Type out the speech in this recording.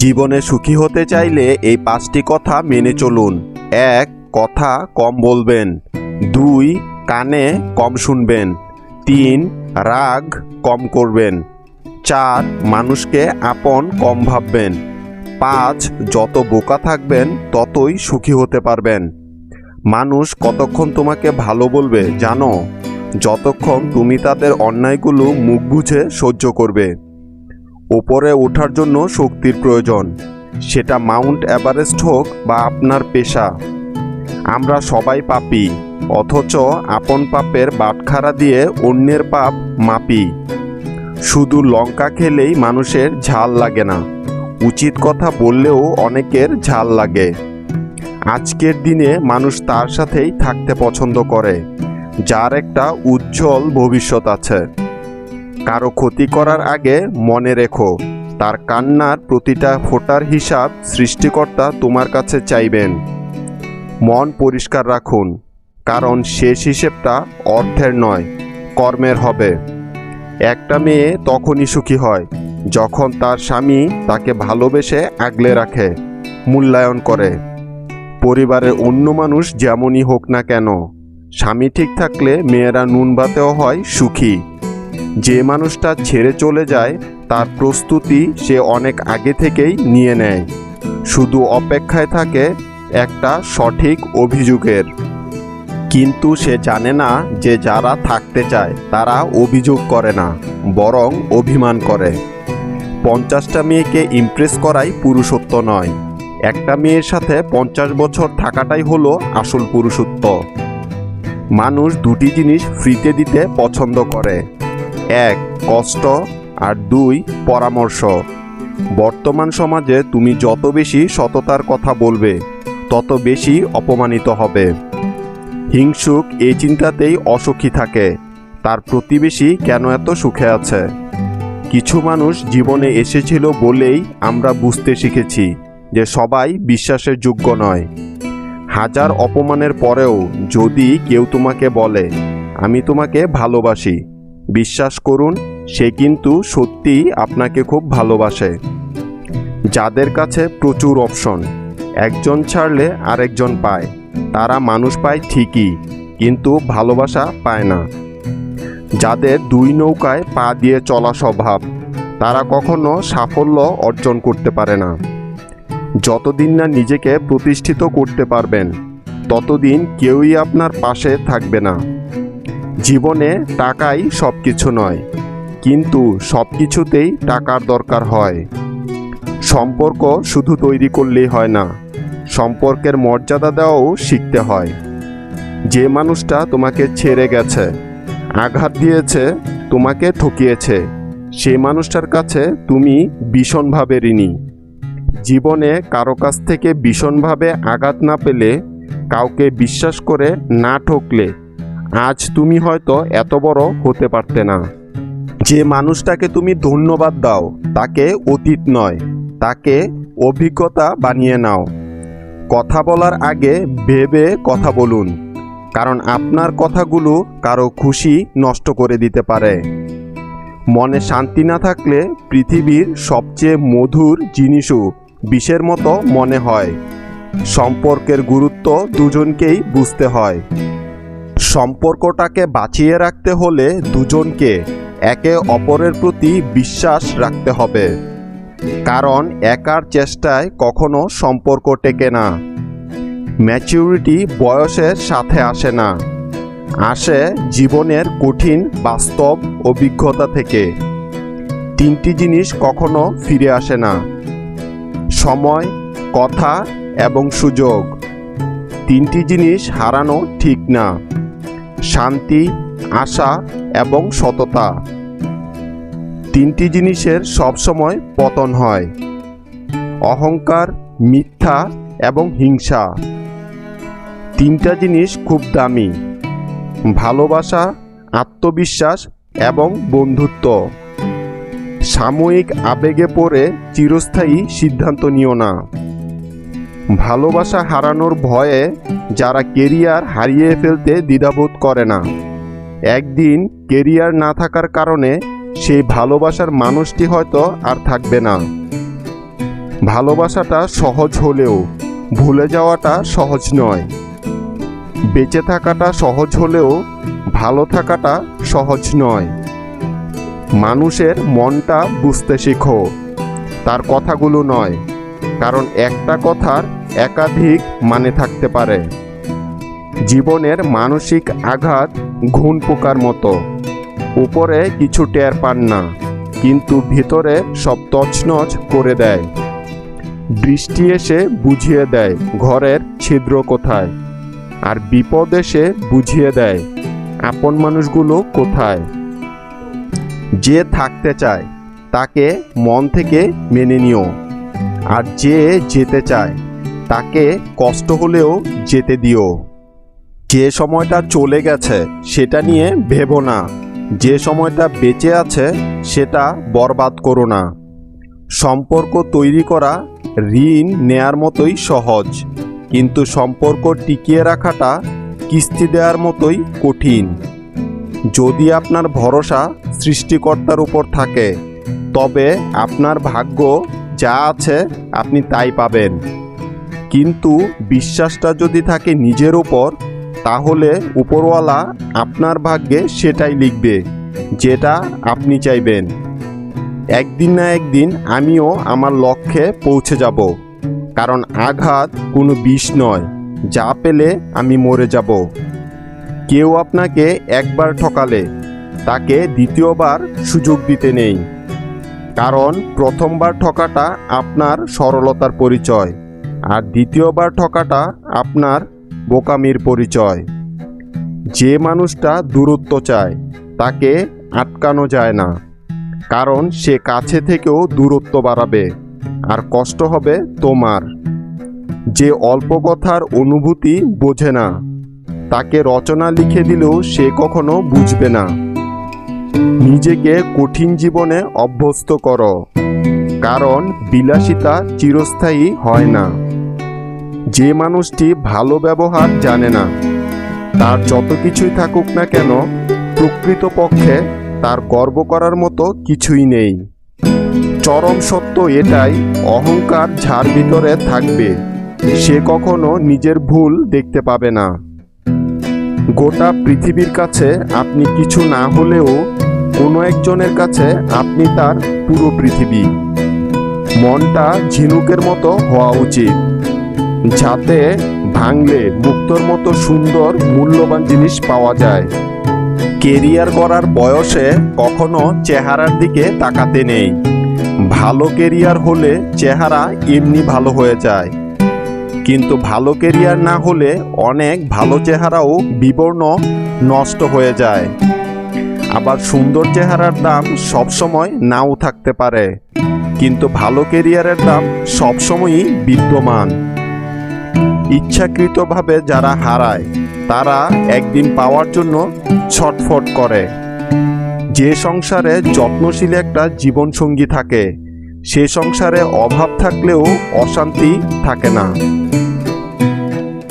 জীবনে সুখী হতে চাইলে এই পাঁচটি কথা মেনে চলুন। এক, কথা কম বলবেন। দুই, কানে কম শুনবেন। তিন, রাগ কম করবেন। চার, মানুষকে আপন কম ভাববেন। পাঁচ, যত বোকা থাকবেন, ততই সুখী হতে পারবেন। মানুষ কতক্ষণ তোমাকে ভালো বলবে জানো? যতক্ষণ তুমি তাদের অন্যায়গুলো মুখ বুঝে সহ্য করবে। ওপরে ওঠার জন্য শক্তির প্রয়োজন। সেটা মাউন্ট এভারেস্ট হোক বা আপনার পেশা। আমরা সবাই পাপি, অথচ আপন পাপের বাটখারা দিয়ে অন্যের পাপ মাপি। শুধু লঙ্কা খেলেই মানুষের ঝাল লাগে না, উচিত কথা বললেও অনেকের ঝাল লাগে। আজকের দিনে মানুষ তার সাথেই থাকতে পছন্দ করে, যার একটা উজ্জ্বল ভবিষ্যৎ আছে। কারও ক্ষতি করার আগে মনে রেখো, তার কান্নার প্রতিটা ফোটার হিসাব সৃষ্টিকর্তা তোমার কাছে চাইবেন। মন পরিষ্কার রাখুন, কারণ শেষ হিসেবটা অর্থের নয়, কর্মের হবে। একটা মেয়ে তখনই সুখী হয়, যখন তার স্বামী তাকে ভালোবেসে আগলে রাখে, মূল্যায়ন করে। পরিবারের অন্য মানুষ যেমনই হোক না কেন, স্বামী ঠিক থাকলে মেয়েরা নুন ভাতেও হয় সুখী। যে মানুষটা ছেড়ে চলে যায়, তার প্রস্তুতি সে অনেক আগে থেকেই নিয়ে নেয়। শুধু অপেক্ষায় থাকে একটা সঠিক অভিযোগের। কিন্তু সে জানে না যে যারা থাকতে চায়, তারা অভিযোগ করে না, বরং অভিমান করে। পঞ্চাশটা মেয়েকে ইমপ্রেস করাই পুরুষত্ব নয়। একটা মেয়ের সাথে পঞ্চাশ বছর থাকাটাই হলো আসল পুরুষত্ব। মানুষ দুটি জিনিস ফ্রিতে দিতে পছন্দ করে। এক, কষ্ট, আর দুই, পরামর্শ। বর্তমান সমাজে তুমি যত বেশি সততার কথা বলবে, তত বেশি অপমানিত হবে। হিংসুক এই চিন্তাতেই অসুখী থাকে, তার প্রতিবেশী কেন এত সুখে আছে? কিছু মানুষ জীবনে এসেছিল বলেই আমরা বুঝতে শিখেছি যে সবাই বিশ্বাসের যোগ্য নয়। হাজার অপমানের পরেও যদি কেউ তোমাকে বলে, আমি তোমাকে ভালোবাসি। বিশ্বাস করুন, সে কিন্তু সত্যিই আপনাকে খুব ভালোবাসে। যাদের কাছে প্রচুর অপশন, একজন ছাড়লে আরেকজন পায়। তারা মানুষ পায় ঠিকই, কিন্তু ভালোবাসা পায় না। যাদের দুই নৌকায় পা দিয়ে চলা স্বভাব, তারা কখনো সাফল্য অর্জন করতে পারে না। যতদিন না নিজেকে প্রতিষ্ঠিত করতে পারবেন, ততদিন কেউই আপনার পাশে থাকবে না। জীবনে টাকাই সব কিছু নয়, কিন্তু সব কিছুতেই টাকার দরকার হয়। সম্পর্ক শুধু তৈরি করলেই হয় না, সম্পর্কের মর্যাদা দেওয়াও শিখতে হয়। যে মানুষটা তোমাকে ছেড়ে গেছে, আঘাত দিয়েছে, তোমাকে ঠকিয়েছে সেই মানুষটার কাছে তুমি ভীষণভাবে ঋণী। জীবনে কারও কাছ থেকে ভীষণভাবে আঘাত না পেলে, কাউকে বিশ্বাস করে না ঠকলে আজ তুমি হয়তো এত বড় হতে পারতে না। যে মানুষটাকে তুমি ধন্যবাদ দাও, তাকে অতীত নয়, তাকে অভিজ্ঞতা বানিয়ে নাও। কথা বলার আগে ভেবে কথা বলুন, কারণ আপনার কথাগুলো কারও খুশি নষ্ট করে দিতে পারে। মনে শান্তি না থাকলে পৃথিবীর সবচেয়ে মধুর জিনিসও বিষের মতো মনে হয়। সম্পর্কের গুরুত্ব দুজনকেই বুঝতে হয়। সম্পর্কটাকে বাঁচিয়ে রাখতে হলে দুজনকে একে অপরের প্রতি বিশ্বাস রাখতে হবে। কারণ একার চেষ্টায় কখনো সম্পর্ক টেকে না। ম্যাচিউরিটি বয়সের সাথে আসে না। আসে জীবনের কঠিন বাস্তব অভিজ্ঞতা থেকে। তিনটি জিনিস কখনো ফিরে আসে না। সময়, কথা এবং সুযোগ। তিনটি জিনিস হারানো ঠিক না। শান্তি, আশা এবং সততা। তিনটি জিনিসের সবসময় পতন হয়। অহংকার, মিথ্যা এবং হিংসা। তিনটা জিনিস খুব দামি। ভালোবাসা, আত্মবিশ্বাস এবং বন্ধুত্ব। সাময়িক আবেগে পড়ে চিরস্থায়ী সিদ্ধান্ত নিও না। ভালোবাসা হারানোর ভয়ে যারা কেরিয়ার হারিয়ে ফেলতে দ্বিধাবোধ করে না। একদিন কেরিয়ার না থাকার কারণে সেই ভালোবাসার মানুষটি হয়তো আর থাকবে না। ভালোবাসাটা সহজ হলেও ভুলে যাওয়াটা সহজ নয়। বেঁচে থাকাটা সহজ হলেও ভালো থাকাটা সহজ নয়। মানুষের মনটা বুঝতে শেখো। তার কথাগুলো নয়, কারণ একটা কথার একাধিক মানে থাকতে পারে। জীবনের মানসিক আঘাত ঘুণ পোকার মতো। উপরে কিছু টের পান না, কিন্তু ভিতরে সব তছনছ করে দেয়। বৃষ্টি এসে বুঝিয়ে দেয় ঘরের ছিদ্র কোথায়, আর বিপদ এসে বুঝিয়ে দেয় আপন মানুষগুলো কোথায়। যে থাকতে চায়, তাকে মন থেকে মেনে নিও, আর যে যেতে চায় তাকে কষ্ট হলেও যেতে দিও। যে সময়টা চলে গেছে, সেটা নিয়ে ভেবো না। যে সময়টা বেঁচে আছে, সেটা বরবাদ করো না। সম্পর্ক তৈরি করা ঋণ নেয়ার মতোই সহজ, কিন্তু সম্পর্ক টিকিয়ে রাখাটা কিস্তি দেওয়ার মতোই কঠিন। যদি আপনার ভরসা সৃষ্টিকর্তার উপর থাকে, তবে আপনার ভাগ্য যা আছে আপনি তাই পাবেন। কিন্তু বিশ্বাসটা যদি থাকে নিজের ওপর তাহলে উপরওয়ালা আপনার ভাগ্যে সেটাই লিখবে, যেটা আপনি চাইবেন। একদিন না একদিন আমিও আমার লক্ষ্যে পৌঁছে যাব, কারণ আঘাত কোনো বিষ নয়, যা পেলে আমি মরে যাব। কেউ আপনাকে একবার ঠকালে, তাকে দ্বিতীয়বার সুযোগ দিতে নেই, কারণ প্রথমবার ঠকাটা আপনার সরলতার পরিচয়। আর দ্বিতীয়বার ঠকাটা আপনার বোকামির পরিচয়। যে মানুষটা দূরত্ব চায়, তাকে আটকানো যায় না, কারণ সে কাছে থেকেও দূরত্ব বাড়াবে, আর কষ্ট হবে তোমার। যে অল্প কথার অনুভূতি বোঝে না, তাকে রচনা লিখে দিলেও সে কখনো বুঝবে না। নিজেকে কঠিন জীবনে অভ্যস্ত করো। কারণ বিলাসিতা চিরস্থায়ী হয় না। যে মানুষটি ভালো ব্যবহার জানে না, তার যত কিছুই থাকুক না কেন, প্রকৃতপক্ষে তার গর্ব করার মতো কিছুই নেই। চরম সত্য এটাই, অহংকার যার ভিতরে থাকবে, সে কখনো নিজের ভুল দেখতে পাবে না। গোটা পৃথিবীর কাছে আপনি কিছু না হলেও কোনো একজনের কাছে আপনি তার পুরো পৃথিবী। মনটা ঝিনুকের মতো হওয়া উচিত, যাতে ভাঙলে মুক্তর মতো সুন্দর মূল্যবান জিনিস পাওয়া যায়। কেরিয়ার করার বয়সে কখনো চেহারার দিকে তাকাতে নেই। ভালো কেরিয়ার হলে চেহারা এমনি ভালো হয়ে যায়। কিন্তু ভালো কেরিয়ার না হলে অনেক ভালো চেহারাও বিবর্ণ, নষ্ট হয়ে যায়। আবার সুন্দর চেহারার দাম সবসময় নাও থাকতে পারে। কিন্তু ভালো কেরিয়ারের দাম সবসময়ই বিদ্যমান। ইচ্ছাকৃতভাবে যারা হারায়, তারা একদিন পাওয়ার জন্য ছটফট করে। যে সংসারে যত্নশীল একটা জীবনসঙ্গী থাকে, সে সংসারে অভাব থাকলেও অশান্তি থাকে না।